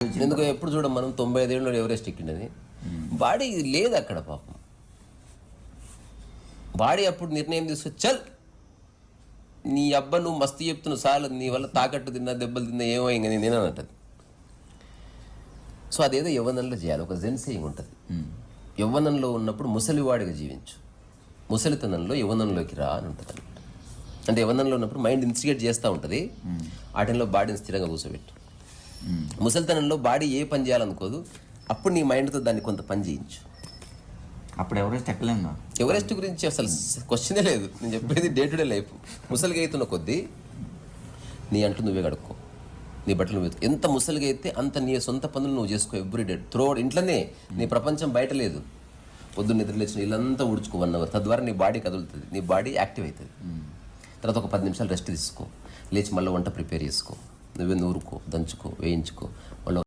ఎందుకు ఎప్పుడు చూడం మనం తొంభై ఐదేళ్ళు ఎవరెస్ట్ ఎక్కిండని బాడీ లేదు అక్కడ పాపం. బాడీ అప్పుడు నిర్ణయం తీసుకొని చల్! నీ అబ్బ నువ్వు మస్తు చెప్తున్నావు సార్లు నీ వల్ల తాకట్టు తిన్నా దెబ్బలు తిన్నా ఏమో ఇంకా నేను తిననంటది సో అదేదో యవ్వనంలో చేయాలి ఒక జెన్సీ ఉంటుంది. యవ్వనంలో ఉన్నప్పుడు ముసలివాడిగా జీవించు. ముసలితనంలో యవ్వనంలోకి రా అని ఉంటుంది అంటే యవ్వనంలో ఉన్నప్పుడు మైండ్ ఇన్స్టిగేట్ చేస్తూ ఉంటుంది. ఆ టైంలో బాడీని స్థిరంగా కూర్చోబెట్టు. ముసలితనంలో బాడీ ఏ పని చేయాలనుకోదు అప్పుడు నీ మైండ్తో దాన్ని కొంత పని చేయించు. అప్పుడు ఎవరెస్ట్ ఎక్కలేంగా ఎవరెస్ట్ గురించి అసలు క్వశ్చనే లేదు. నేను చెప్పేది డే టు డే లైఫ్. ముసలిగా అవుతున్న కొద్దీ నీ అంటూ నువ్వే కడుక్కో. నీ బట్టలు నువ్వే. ఎంత ముసలిగా అయితే అంత నీ సొంత పనులు నువ్వు చేసుకో ఎవ్రీ డే. త్రో ఇంట్లోనే నీ ప్రపంచం బయట లేదు. పొద్దున్న నిద్ర లేచిన ఇల్లంతా ఊడ్చుకో వన్ అవర్. తద్వారా నీ బాడీ కదులుతుంది. నీ బాడీ యాక్టివ్ అవుతుంది. తర్వాత ఒక పది నిమిషాలు రెస్ట్ తీసుకో. లేచి మళ్ళీ వంట ప్రిపేర్ చేసుకో. నువ్వే నూరుకో దంచుకో వేయించుకో. మళ్ళీ